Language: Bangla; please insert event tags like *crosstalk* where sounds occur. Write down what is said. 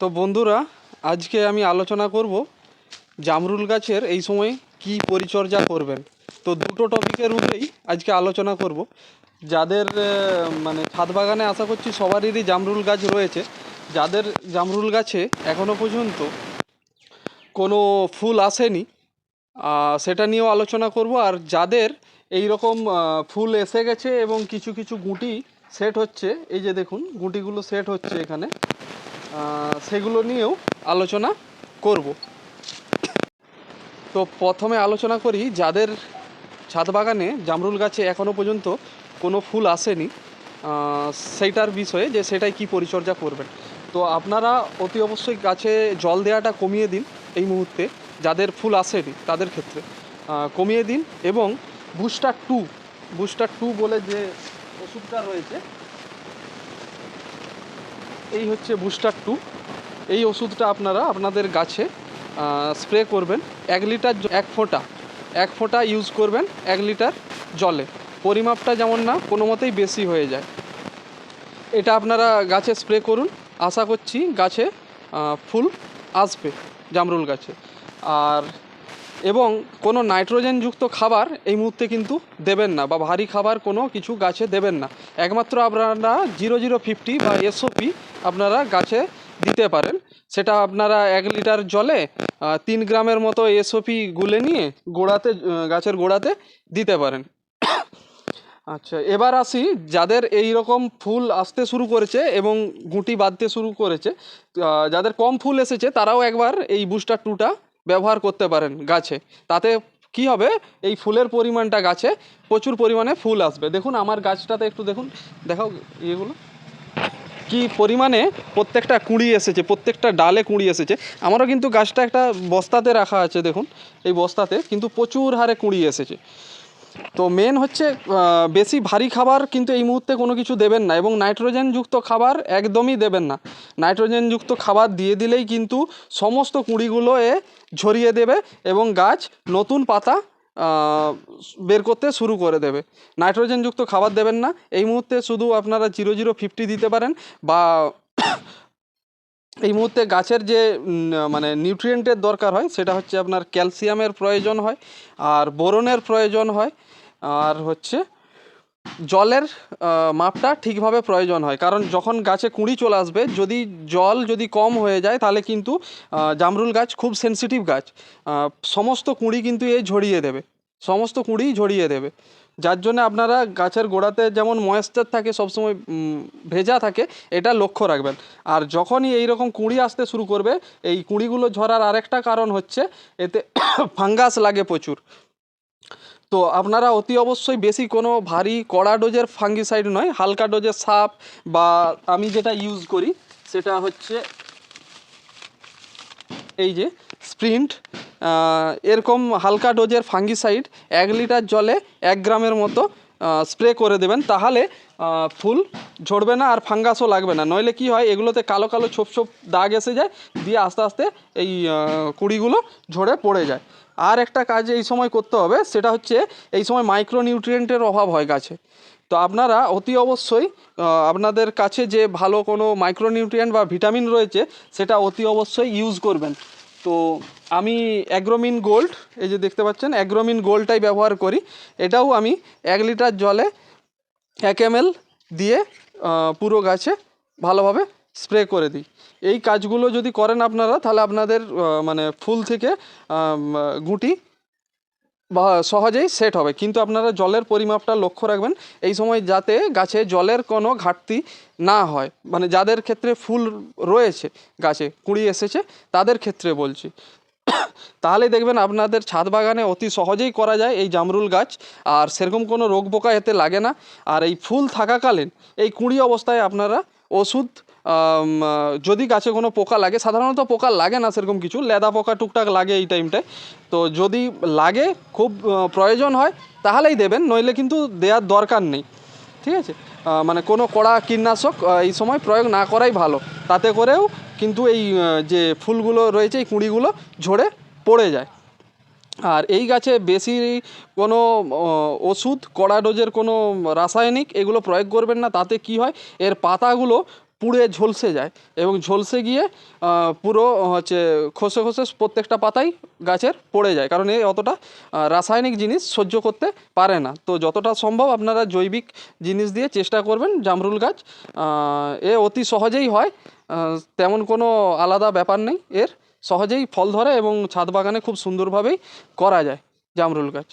তো বন্ধুরা, আজকে আমি আলোচনা করব জামরুল গাছের এই সময় কি পরিচর্যা করবেন। তো দুটো টপিকের উপরেই আজকে আলোচনা করব। যাদের মানে ছাদ বাগানে আশা করছি সবারই জামরুল গাছ রয়েছে। যাদের জামরুল গাছে এখনও পর্যন্ত কোনো ফুল আসেনি সেটা নিয়েও আলোচনা করব। আর যাদের এই রকম ফুল এসে গেছে এবং কিছু কিছু গুটি সেট হচ্ছে, এই যে দেখুন, গুটিগুলো সেট হচ্ছে এখানে। সেগুলো নিয়েও আলোচনা করব। তো প্রথমে আলোচনা করি যাদের ছাদ বাগানে জামরুল গাছে এখনও পর্যন্ত কোনো ফুল আসেনি সেইটার বিষয়ে যে সেটাই কি পরিচর্যা করবেন। তো আপনারা অতি অবশ্যই গাছে জল দেওয়াটা কমিয়ে দিন এই মুহূর্তে, যাদের ফুল আসেনি তাদের ক্ষেত্রে। কমিয়ে দিন এবং বুস্টার টু বুস্টার টু বলে যে ওষুধটা রয়েছে এই হচ্ছে বুস্টার টু। এই ওষুধটা আপনারা আপনাদের গাছে স্প্রে করবেন। এক লিটার এক ফোঁটা। এক ফোঁটা ইউজ করবেন এক লিটার জলে। পরিমাপটা যেমন না, কোনো মতেই বেশি হয়ে যায়। এটা আপনারা গাছে স্প্রে করুন। আশা করছি গাছে ফুল আসবে জামরুল গাছে। আর এবং কোনো নাইট্রোজেনযুক্ত খাবার এই মুহূর্তে কিন্তু দেবেন না বা ভারী খাবার কোনো কিছু গাছে দেবেন না। একমাত্র আপনারা জিরো জিরো ফিফটি বা এসওপি আপনারা গাছে দিতে পারেন। সেটা আপনারা এক লিটার জলে তিন গ্রামের মতো এসওপি গুলে নিয়ে গোড়াতে গাছের গোড়াতে দিতে পারেন। আচ্ছা এবার আসি যাদের এই রকম ফুল আসতে শুরু করেছে এবং গুটি বাঁধতে শুরু করেছে। যাদের কম ফুল এসেছে তারাও একবার এই বুস্টার টুটা ব্যবহার করতে পারেন গাছে। তাতে কি হবে? এই ফুলের পরিমাণটা গাছে প্রচুর পরিমাণে ফুল আসবে। দেখুন, আমার গাছটাতে একটু দেখুন। দেখাও ইয়েগুলো। কি পরিমাণে প্রত্যেকটা কুঁড়ি এসেছে, প্রত্যেকটা ডালে কুঁড়ি এসেছে। আমারও কিন্তু গাছটা একটা বস্তাতে রাখা আছে, দেখুন। এই বস্তাতে কিন্তু প্রচুর হারে কুঁড়ি এসেছে। তো মেন হচ্ছে বেশি ভারী খাবার কিন্তু এই মুহূর্তে কোনো কিছু দেবেন না এবং নাইট্রোজেনযুক্ত খাবার একদমই দেবেন না। নাইট্রোজেনযুক্ত খাবার দিয়ে দিলেই কিন্তু সমস্ত কুঁড়িগুলো এ ঝরিয়ে দেবে এবং গাছ নতুন পাতা বের করতে শুরু করে দেবে। নাইট্রোজেনযুক্ত খাবার দেবেন না। এই মুহূর্তে শুধু আপনারা জিরো জিরো ফিফটি দিতে পারেন বা এই মুহূর্তে গাছের যে মানে নিউট্রিয়েন্টের দরকার হয়, সেটা হচ্ছে আপনার ক্যালসিয়ামের প্রয়োজন হয়, আর বোরনের প্রয়োজন হয়, আর হচ্ছে জলের মাপটা ঠিকভাবে প্রয়োজন হয়। কারণ যখন গাছে কুঁড়ি চলে আসবে, যদি জল যদি কম হয়ে যায়, তাহলে কিন্তু জামরুল গাছ খুব সেনসিটিভ গাছ। সমস্ত কুঁড়ি কিন্তু এ ঝরিয়ে দেবে। সমস্ত কুঁড়ি ঝরিয়ে দেবে। যার জন্য আপনারা গাছের গোড়াতে যেমন ময়েশ্চার থাকে, সবসময় ভেজা থাকে, এটা লক্ষ্য রাখবেন। আর যখনই এই রকম কুঁড়ি আসতে শুরু করবে, এই কুঁড়িগুলো ঝরার আরেকটা কারণ হচ্ছে, এতে *coughs* ফাঙ্গাস লাগে প্রচুর। তো আপনারা অতি অবশ্যই বেশি কোনো ভারী কড়া ডোজের ফাঙ্গিসাইড নয়, হালকা ডোজের সাপ বা আমি যেটা ইউজ করি, সেটা হচ্ছে এই যে স্প্রিন্ট এরকম হালকা ডোজের ফাঙ্গিসাইড এক লিটার জলে এক গ্রামের মতো স্প্রে করে দেবেন। তাহলে ফুল ঝরবে না আর ফাঙ্গাসও লাগবে না। নইলে কি হয়, এগুলোতে কালো কালো ছোপ ছোপ দাগ এসে যায়, দিয়ে আস্তে আস্তে এই কুড়িগুলো ঝরে পড়ে যায়। আর একটা কাজ এই সময় করতে হবে, সেটা হচ্ছে এই সময় মাইক্রোনিউট্রিয়েন্টের অভাব হয় গাছে। তো আপনারা অতি অবশ্যই আপনাদের কাছে যে ভালো কোনো মাইক্রোনিউট্রিয়েন্ট বা ভিটামিন রয়েছে, সেটা অতি অবশ্যই ইউজ করবেন। তো আমি অ্যাগ্রোমিন গোল্ড এই যে দেখতে পাচ্ছেন অ্যাগ্রোমিন গোল্ডটাই ব্যবহার করি। এটাও আমি এক লিটার জলে এক এম দিয়ে পুরো গাছে ভালোভাবে স্প্রে করে দিই। এই কাজগুলো যদি করেন আপনারা, তাহলে আপনাদের মানে ফুল থেকে গুটি বা সহজেই সেট হবে। কিন্তু আপনারা জলের পরিমাপটা লক্ষ্য রাখবেন, এই সময় যাতে গাছে জলের কোনো ঘাটতি না হয়। মানে যাদের ক্ষেত্রে ফুল রয়েছে গাছে, কুড়ি এসেছে, তাদের ক্ষেত্রে বলছি। তাহলে দেখবেন আপনাদের ছাদ বাগানে অতি সহজেই করা যায় এই জামরুল গাছ। আর সেরকম কোনো রোগ পোকা এতে লাগে না। আর এই ফুল থাকাকালীন এই কুঁড়ি অবস্থায় আপনারা ওষুধ যদি গাছে কোনো পোকা লাগে, সাধারণত পোকা লাগে না সেরকম কিছু, লেদা পোকা, টুকটাক লাগে এই টাইমটায় তো যদি লাগে, খুব প্রয়োজন হয়, তাহলেই দেবেন, নইলে কিন্তু দেওয়ার দরকার নেই। ঠিক আছে? মানে কোনো কড়া কীটনাশক এই সময় প্রয়োগ না করাই ভালো। তাতে করেও কিন্তু এই যে ফুলগুলো রয়েছে, এই কুঁড়িগুলো ঝরে পড়ে যায়। আর এই গাছে বেশি কোনো ওষুধ, কড়া ডোজের কোনো রাসায়নিক এগুলো প্রয়োগ করবেন না, তাতে কি হয়, এর পাতাগুলো পুড়ে ঝলসে যায় এবং ঝলসে গিয়ে পুরো হচ্ছে খসে খসে প্রত্যেকটা পাতাই গাছের পড়ে যায়। কারণ এ অতটা রাসায়নিক জিনিস সহ্য করতে পারে না। তো যতটা সম্ভব আপনারা জৈবিক জিনিস দিয়ে চেষ্টা করবেন জামরুল গাছ। এ অতি সহজেই হয়। তেমন কোনো আলাদা ব্যাপার নেই। এর সহজেই ফল ধরে এবং ছাদ বাগানে খুব সুন্দরভাবেই করা যায় জামরুল গাছ।